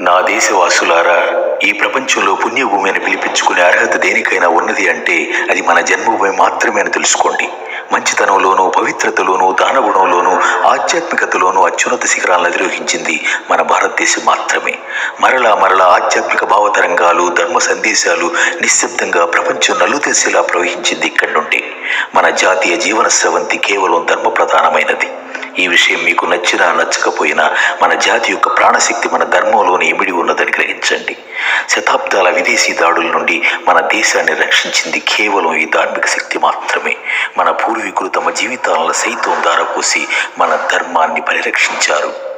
నా దేశవాసులారా ఈ ప్రపంచంలో పుణ్యభూమి అని పిలిపించుకునే అర్హత దేనికైనా ఉన్నది అంటే అది మన జన్మభూమి మాత్రమే అని తెలుసుకోండి. మంచితనంలోనూ పవిత్రతలోనూ దానగుణంలోనూ ఆధ్యాత్మికతలోనూ అత్యున్నత శిఖరాలను అధిరోహించింది మన భారతదేశం మాత్రమే. మరలా మరలా ఆధ్యాత్మిక భావతరంగాలు ధర్మ సందేశాలు నిశ్శబ్దంగా ప్రపంచం నలుదేశేలా ప్రవహించింది ఇక్కడి నుండి మన జాతీయ జీవన స్రవంతి కేవలం ధర్మ ప్రధానమైనది ఈ విషయం మీకు నచ్చినా నచ్చకపోయినా మన జాతి యొక్క ప్రాణశక్తి మన ధర్మంలోనే ఇమిడి ఉన్నదని గ్రహించండి. శతాబ్దాల విదేశీ దాడుల నుండి మన దేశాన్ని రక్షించింది కేవలం ఈ ధార్మిక శక్తి మాత్రమే. మన పూర్వీకులు తమ జీవితాలను సైతం దారపోసి మన ధర్మాన్ని పరిరక్షించారు.